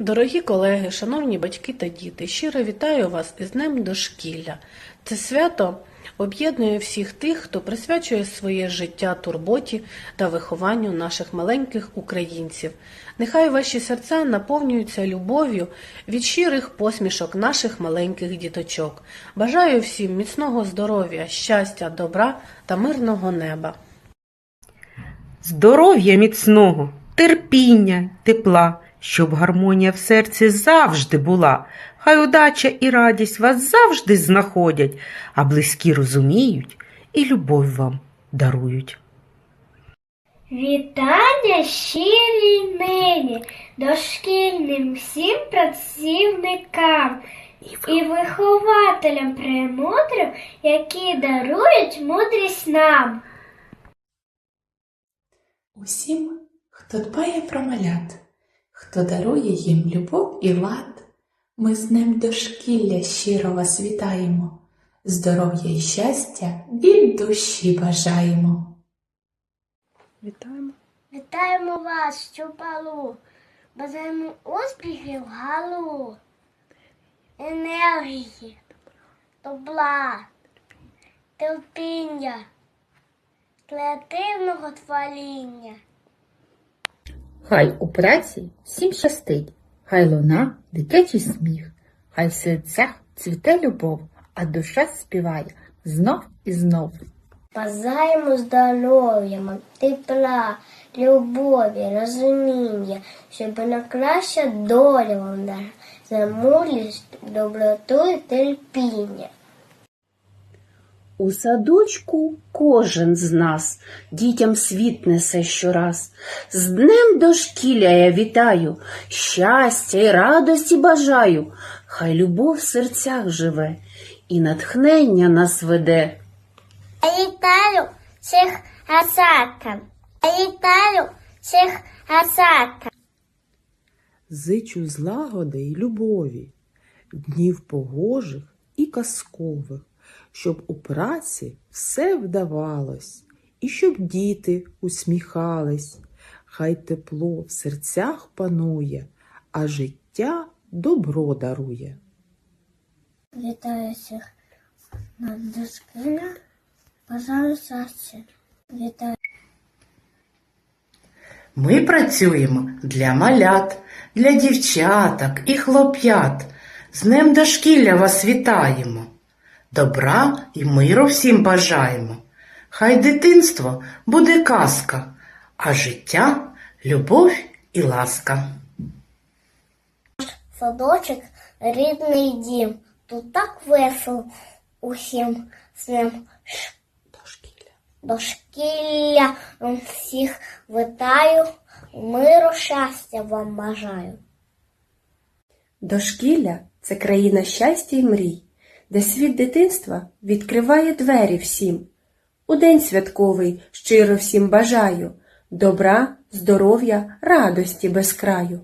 Дорогі колеги, шановні батьки та діти, щиро вітаю вас із Днем Дошкілля. Це свято об'єднує всіх тих, хто присвячує своє життя турботі та вихованню наших маленьких українців. Нехай ваші серця наповнюються любов'ю від щирих посмішок наших маленьких діточок. Бажаю всім міцного здоров'я, щастя, добра та мирного неба. здоров'я міцного, терпіння, тепла, щоб гармонія в серці завжди була. Хай удача і радість вас завжди знаходять, а близькі розуміють і любов вам дарують. Вітання щирій нині дошкільним всім працівникам і вихователям премудрим, які дарують мудрість нам. Усім, хто дбає про малят, хто дарує їм любов і лад, ми з ним дошкілля щиро вас вітаємо, здоров'я і щастя від душі бажаємо. Вітаємо! Вітаємо вас, Чупалу, бажаємо успіхів галу, енергії, добра, терпіння, креативного творіння. Хай у праці всім щастить, хай луна дитячий сміх, хай в серцях цвіте любов, а душа співає знов і знов. Бажаємо здоров'я, тепла, любові, розуміння, щоб найкраща доля вам дала за мудрість, доброту і терпіння. У садочку кожен з нас дітям світ несе щораз. З днем дошкілля я вітаю, щастя й радості бажаю. Хай любов в серцях живе і натхнення нас веде. Вітаю всіх гасакам. Вітаю всіх гасакам. Зичу злагоди й любові, днів погожих і казкових, щоб у праці все вдавалось, і щоб діти усміхались, хай тепло в серцях панує, а життя добро дарує. Вітаю всіх на доскілля. Бажаю щастя. Вітаю. Ми працюємо для малят, для дівчаток і хлоп'ят. З Днем дошкілля вас вітаємо. Добра і миру всім бажаємо. Хай дитинство буде казка, а життя любов і ласка. Садочок рідний дім. Тут так весело усім з ним Дошкілля. дошкілля всіх вітаю, миру, щастя вам бажаю. Дошкілля це країна щастя й мрій, де світ дитинства відкриває двері всім. У день святковий щиро всім бажаю добра, здоров'я, радості без краю.